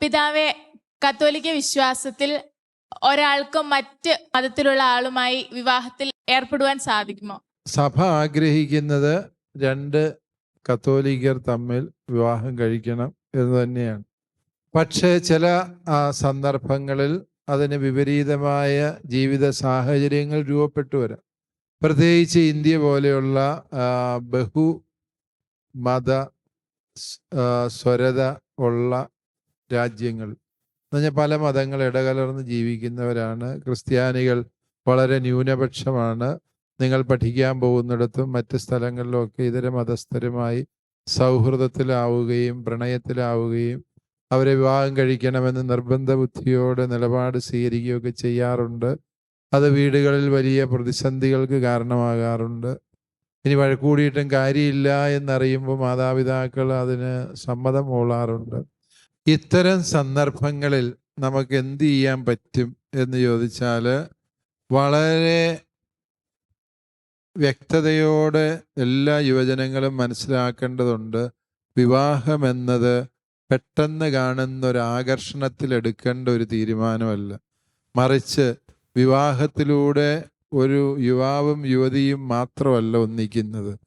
പിതാവെ കത്തോലിക്ക വിശ്വാസത്തിൽ ഒരാൾക്ക് മറ്റ് മതത്തിലുള്ള ആളുമായി വിവാഹത്തിൽ ഏർപ്പെടുവാൻ സാധിക്കുമോ? സഭ ആഗ്രഹിക്കുന്നത് രണ്ട് കത്തോലിക്കർ തമ്മിൽ വിവാഹം കഴിക്കണം എന്ന് തന്നെയാണ്. പക്ഷേ ചില സന്ദർഭങ്ങളിൽ അതിന് വിപരീതമായ ജീവിത സാഹചര്യങ്ങൾ രൂപപ്പെട്ടു വരാം. പ്രത്യേകിച്ച് ഇന്ത്യ പോലെയുള്ള ബഹു മത സ്വരത ഉള്ള രാജ്യങ്ങൾ. എന്ന് പറഞ്ഞാൽ പല മതങ്ങൾ ഇടകലർന്ന് ജീവിക്കുന്നവരാണ്. ക്രിസ്ത്യാനികൾ വളരെ ന്യൂനപക്ഷമാണ്. നിങ്ങൾ പഠിക്കാൻ പോകുന്നിടത്തും മറ്റ് സ്ഥലങ്ങളിലൊക്കെ ഇതര മതസ്ഥരുമായി സൗഹൃദത്തിലാവുകയും പ്രണയത്തിലാവുകയും അവരെ വിവാഹം കഴിക്കണമെന്ന് നിർബന്ധ ബുദ്ധിയോടെ നിലപാട് സ്വീകരിക്കുകയൊക്കെ ചെയ്യാറുണ്ട്. അത് വീടുകളിൽ വലിയ പ്രതിസന്ധികൾക്ക് കാരണമാകാറുണ്ട്. ഇനി വഴക്കൂടിയിട്ടും കാര്യമില്ല എന്നറിയുമ്പോൾ മാതാപിതാക്കൾ അതിന് സമ്മതം മൂളാറുണ്ട് ഇത്തരം സന്ദർഭങ്ങളിൽ നമുക്ക് എന്ത് ചെയ്യാൻ പറ്റും എന്ന് ചോദിച്ചാൽ വളരെ വ്യക്തതയോടെ എല്ലാ യുവജനങ്ങളും മനസ്സിലാക്കേണ്ടതുണ്ട്. വിവാഹമെന്നത് പെട്ടെന്ന് കാണുന്ന ഒരു ആകർഷണത്തിൽ എടുക്കേണ്ട ഒരു തീരുമാനമല്ല. മറിച്ച് വിവാഹത്തിലൂടെ ഒരു യുവാവും യുവതിയും മാത്രമല്ല ഒന്നിക്കുന്നത്.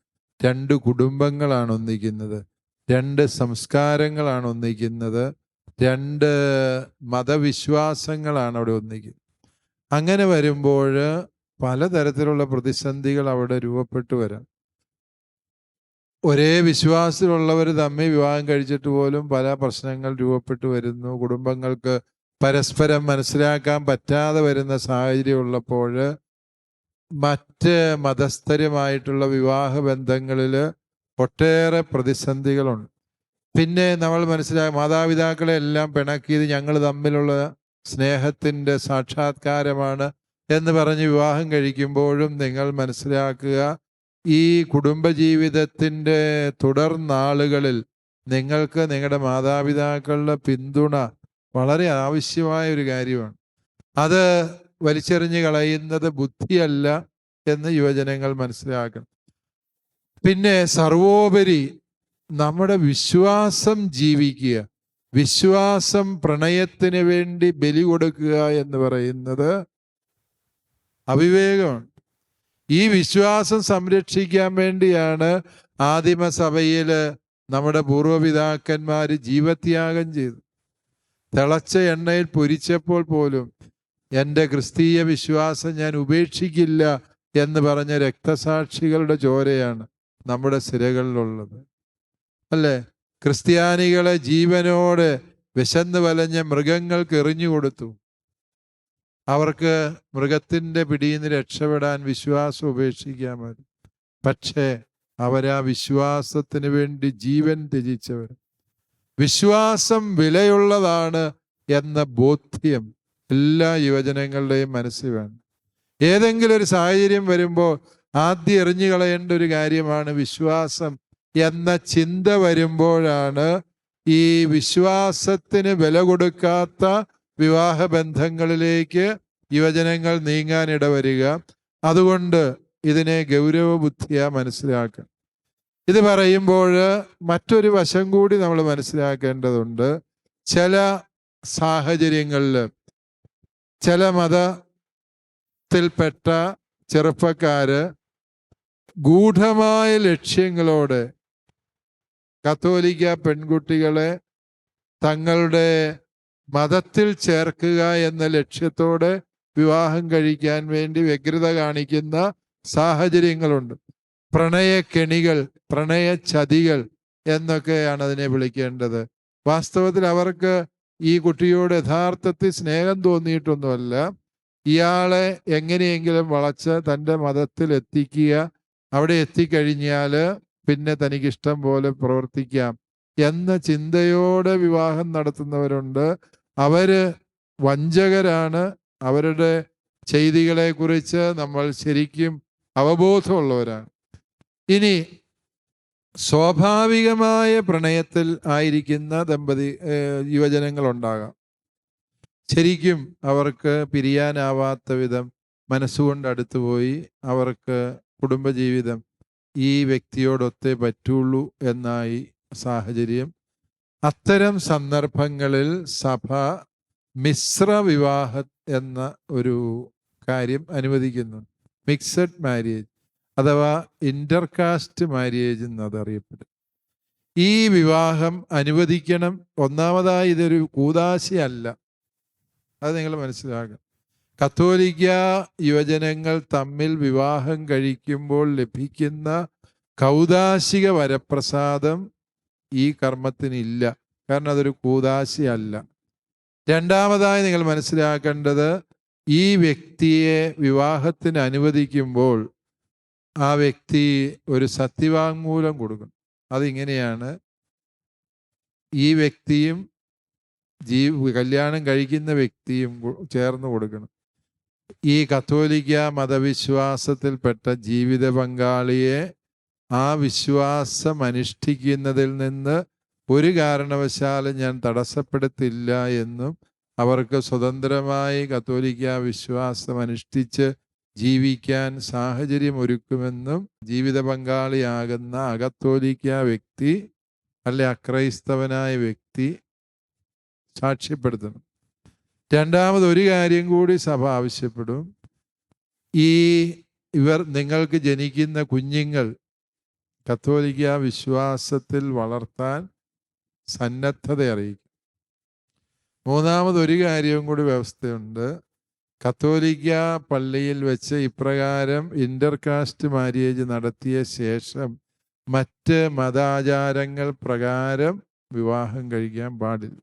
രണ്ട് കുടുംബങ്ങളാണ് ഒന്നിക്കുന്നത്. രണ്ട് സംസ്കാരങ്ങളാണ് ഒന്നിക്കുന്നത്. രണ്ട് മതവിശ്വാസങ്ങളാണ് അവിടെ ഒന്നിക്കുന്നത്. അങ്ങനെ വരുമ്പോൾ പലതരത്തിലുള്ള പ്രതിസന്ധികൾ അവിടെ രൂപപ്പെട്ടു വരാം. ഒരേ വിശ്വാസത്തിലുള്ളവർ തമ്മിൽ വിവാഹം കഴിച്ചിട്ട് പോലും പല പ്രശ്നങ്ങൾ രൂപപ്പെട്ടു വരുന്നു. കുടുംബങ്ങൾക്ക് പരസ്പരം മനസ്സിലാക്കാൻ പറ്റാതെ വരുന്ന സാഹചര്യം ഉള്ളപ്പോൾ മറ്റ് മതസ്ഥരുമായിട്ടുള്ള വിവാഹ ബന്ധങ്ങളിൽ ഒട്ടേറെ പ്രതിസന്ധികളുണ്ട്. പിന്നെ നമ്മൾ മനസ്സിലായ മാതാപിതാക്കളെ എല്ലാം പിണക്കിയത് ഞങ്ങൾ തമ്മിലുള്ള സ്നേഹത്തിന്റെ സാക്ഷാത്കാരമാണ് എന്ന് പറഞ്ഞ് വിവാഹം കഴിക്കുമ്പോഴും നിങ്ങൾ മനസ്സിലാക്കുക ഈ കുടുംബജീവിതത്തിന്റെ തുടർനാളുകളിൽ നിങ്ങൾക്ക് നിങ്ങളുടെ മാതാപിതാക്കളുടെ പിന്തുണ വളരെ ആവശ്യമായ ഒരു കാര്യമാണ്. അത് വലിച്ചെറിഞ്ഞ് കളയുന്നത് ബുദ്ധിയല്ല എന്ന് യുവജനങ്ങൾ മനസ്സിലാക്കണം. പിന്നെ സർവോപരി നമ്മുടെ വിശ്വാസം ജീവിക്കുക വിശ്വാസം പ്രണയത്തിന് വേണ്ടി ബലി കൊടുക്കുക എന്ന് പറയുന്നത് അവിവേകമാണ്. ഈ വിശ്വാസം സംരക്ഷിക്കാൻ വേണ്ടിയാണ് ആദിമസഭയിൽ നമ്മുടെ പൂർവപിതാക്കന്മാർ ജീവത്യാഗം ചെയ്തു തിളച്ച എണ്ണയിൽ പൊരിച്ചപ്പോൾ പോലും എന്റെ ക്രിസ്തീയ വിശ്വാസം ഞാൻ ഉപേക്ഷിക്കില്ല എന്ന് പറഞ്ഞ രക്തസാക്ഷികളുടെ ചോരയാണ്. നമ്മുടെ സിരകളിലുള്ളത്. അല്ലേ? ക്രിസ്ത്യാനികളെ ജീവനോട് വിശന്ന് വലഞ്ഞ മൃഗങ്ങൾക്ക് എറിഞ്ഞു കൊടുത്തു. അവർക്ക് മൃഗത്തിന്റെ പിടിയിൽ നിന്ന് രക്ഷപ്പെടാൻ വിശ്വാസം ഉപേക്ഷിക്കാമായിരുന്നു പക്ഷേ അവരാ വിശ്വാസത്തിന് വേണ്ടി ജീവൻ ത്യജിച്ചവർ. വിശ്വാസം വിലയുള്ളതാണ് എന്ന ബോധ്യം എല്ലാ യുവജനങ്ങളുടെയും മനസ്സിൽ വേണം. ഏതെങ്കിലും ഒരു സാഹചര്യം വരുമ്പോൾ ആദ്യം എറിഞ്ഞു കളയേണ്ട ഒരു കാര്യമാണ് വിശ്വാസം എന്ന ചിന്ത വരുമ്പോഴാണ് ഈ വിശ്വാസത്തിന് വില കൊടുക്കാത്ത വിവാഹ ബന്ധങ്ങളിലേക്ക് യുവജനങ്ങൾ നീങ്ങാൻ ഇടവരിക. അതുകൊണ്ട് ഇതിനെ ഗൗരവബുദ്ധിയാ മനസ്സിലാക്കണം ഇത് പറയുമ്പോൾ മറ്റൊരു വശം കൂടി നമ്മൾ മനസ്സിലാക്കേണ്ടതുണ്ട്. ചില സാഹചര്യങ്ങളിൽ ചില മതത്തിൽപ്പെട്ട ചെറുപ്പക്കാര് ഗൂഢമായ ലക്ഷ്യങ്ങളോടെ കത്തോലിക്ക പെൺകുട്ടികളെ തങ്ങളുടെ മതത്തിൽ ചേർക്കുക എന്ന ലക്ഷ്യത്തോടെ വിവാഹം കഴിക്കാൻ വേണ്ടി വ്യഗ്രത കാണിക്കുന്ന സാഹചര്യങ്ങളുണ്ട്. പ്രണയക്കെണികൾ പ്രണയ ചതികൾ എന്നൊക്കെയാണ് അതിനെ വിളിക്കേണ്ടത്. വാസ്തവത്തിൽ അവർക്ക് ഈ കുട്ടിയോട് യഥാർത്ഥത്തിൽ സ്നേഹം തോന്നിയിട്ടൊന്നുമല്ല. ഇയാളെ എങ്ങനെയെങ്കിലും വളച്ച് തന്റെ മതത്തിൽ എത്തിക്കുക അവിടെ എത്തിക്കഴിഞ്ഞാൽ പിന്നെ തനിക്ക് ഇഷ്ടം പോലെ പ്രവർത്തിക്കാം എന്ന ചിന്തയോടെ വിവാഹം നടത്തുന്നവരുണ്ട്. അവർ വഞ്ചകരാണ്. അവരുടെ ചെയ്തികളെ കുറിച്ച് നമ്മൾ ശരിക്കും അവബോധമുള്ളവരാണ്. ഇനി സ്വാഭാവികമായ പ്രണയത്തിൽ ആയിരിക്കുന്ന ദമ്പതി യുവജനങ്ങൾ യുവജനങ്ങളുണ്ടാകാം. ശരിക്കും അവർക്ക് പിരിയാനാവാത്ത വിധം മനസ്സുകൊണ്ട് അടുത്തുപോയി അവർക്ക് കുടുംബജീവിതം ഈ വ്യക്തിയോടൊത്തേ പറ്റുള്ളൂ എന്നായി സാഹചര്യം. അത്തരം സന്ദർഭങ്ങളിൽ സഭ മിശ്ര വിവാഹ എന്ന ഒരു കാര്യം അനുവദിക്കുന്നു. മിക്സഡ് മാരേജ് അഥവാ ഇന്റർകാസ്റ്റ് മാരേജ് എന്നത് അറിയപ്പെടും ഈ വിവാഹം അനുവദിക്കണം. ഒന്നാമതായി ഇതൊരു കൂതാശയല്ല അത് നിങ്ങൾ മനസ്സിലാക്കണം. കത്തോലിക്ക യുവജനങ്ങൾ തമ്മിൽ വിവാഹം കഴിക്കുമ്പോൾ ലഭിക്കുന്ന കൗദാശിക വരപ്രസാദം ഈ കർമ്മത്തിനില്ല. കാരണം അതൊരു കൂതാശിയല്ല രണ്ടാമതായി നിങ്ങൾ മനസ്സിലാക്കേണ്ടത് ഈ വ്യക്തിയെ വിവാഹത്തിന് അനുവദിക്കുമ്പോൾ ആ വ്യക്തി ഒരു സത്യവാങ്മൂലം കൊടുക്കണം അതിങ്ങനെയാണ് ഈ വ്യക്തിയും ജീ കല്യാണം കഴിക്കുന്ന വ്യക്തിയും ചേർന്ന് കൊടുക്കണം. ഈ കത്തോലിക്ക മതവിശ്വാസത്തിൽപ്പെട്ട ജീവിത പങ്കാളിയെ ആ വിശ്വാസം അനുഷ്ഠിക്കുന്നതിൽ നിന്ന് ഒരു കാരണവശാലും ഞാൻ തടസ്സപ്പെടുത്തില്ല എന്നും അവർക്ക് സ്വതന്ത്രമായി കത്തോലിക്ക വിശ്വാസം അനുഷ്ഠിച്ച് ജീവിക്കാൻ സാഹചര്യം ഒരുക്കുമെന്നും ജീവിത പങ്കാളിയാകുന്ന അകത്തോലിക്ക വ്യക്തി അല്ലെ അക്രൈസ്തവനായ വ്യക്തി സാക്ഷ്യപ്പെടുത്തണം രണ്ടാമത് ഒരു കാര്യം കൂടി സഭ ആവശ്യപ്പെടും. ഈ ഇവർ നിങ്ങൾക്ക് ജനിക്കുന്ന കുഞ്ഞുങ്ങൾ കത്തോലിക്ക വിശ്വാസത്തിൽ വളർത്താൻ സന്നദ്ധത അറിയിക്കും. മൂന്നാമത് ഒരു കാര്യവും കൂടി വ്യവസ്ഥയുണ്ട്. കത്തോലിക്ക പള്ളിയിൽ വെച്ച് ഇപ്രകാരം ഇന്റർകാസ്റ്റ് മാര്യേജ് നടത്തിയ ശേഷം മറ്റ് മതാചാരങ്ങൾ പ്രകാരം വിവാഹം കഴിക്കാൻ പാടില്ല.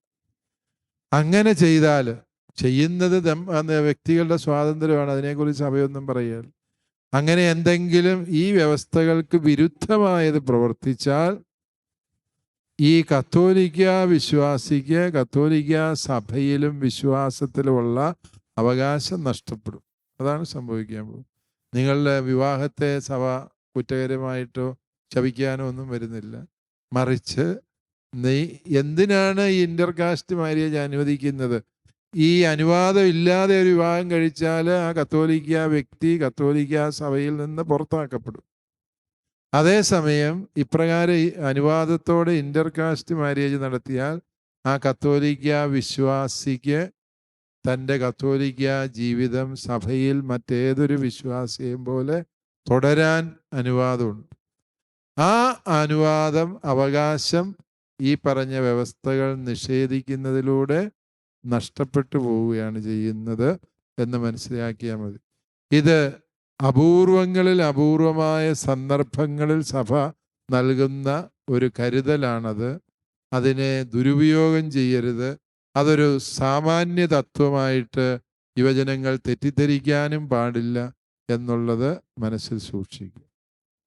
അങ്ങനെ ചെയ്താൽ ചെയ്യുന്നത് വ്യക്തികളുടെ സ്വാതന്ത്ര്യമാണ്. അതിനെക്കുറിച്ച് സഭയൊന്നും പറയുക അങ്ങനെ എന്തെങ്കിലും ഈ വ്യവസ്ഥകൾക്ക് വിരുദ്ധമായത് പ്രവർത്തിച്ചാൽ ഈ കത്തോലിക്ക വിശ്വാസിക്ക് കത്തോലിക്ക സഭയിലും വിശ്വാസത്തിലുമുള്ള അവകാശം നഷ്ടപ്പെടും. അതാണ് സംഭവിക്കാൻ പോകുന്നത്. നിങ്ങളുടെ വിവാഹത്തെ സഭ കുറ്റകരമായിട്ടോ ശപിക്കാനോ ഒന്നും വരുന്നില്ല. മറിച്ച് നീ എന്തിനാണ് ഈ ഇന്റർകാസ്റ്റ് മാര്യേജ് അനുവദിക്കുന്നത്? ഈ അനുവാദം ഇല്ലാതെ ഒരു വിവാഹം കഴിച്ചാൽ ആ കത്തോലിക്ക വ്യക്തി കത്തോലിക്ക സഭയിൽ നിന്ന് പുറത്താക്കപ്പെടും. അതേസമയം ഇപ്രകാരം അനുവാദത്തോടെ ഇന്റർകാസ്റ്റ് മാരേജ് നടത്തിയാൽ ആ കത്തോലിക്ക വിശ്വാസിക്ക് തന്റെ കത്തോലിക്ക ജീവിതം സഭയിൽ മറ്റേതൊരു വിശ്വാസിയെയും പോലെ തുടരാൻ അനുവാദമുണ്ട്. ആ അനുവാദം അവകാശം ഈ പറഞ്ഞ വ്യവസ്ഥകൾ നിഷേധിക്കുന്നതിലൂടെ നഷ്ടപ്പെട്ടു പോവുകയാണ് ചെയ്യുന്നത് എന്ന് മനസ്സിലാക്കിയാൽ മതി. ഇത് അപൂർവങ്ങളിൽ അപൂർവമായ സന്ദർഭങ്ങളിൽ സഭ നൽകുന്ന ഒരു കരുതലാണത്. അതിനെ ദുരുപയോഗം ചെയ്യരുത്. അതൊരു സാമാന്യ തത്വമായിട്ട് യുവജനങ്ങൾ തെറ്റിദ്ധരിക്കാനും പാടില്ല എന്നുള്ളത് മനസ്സിൽ സൂക്ഷിക്കും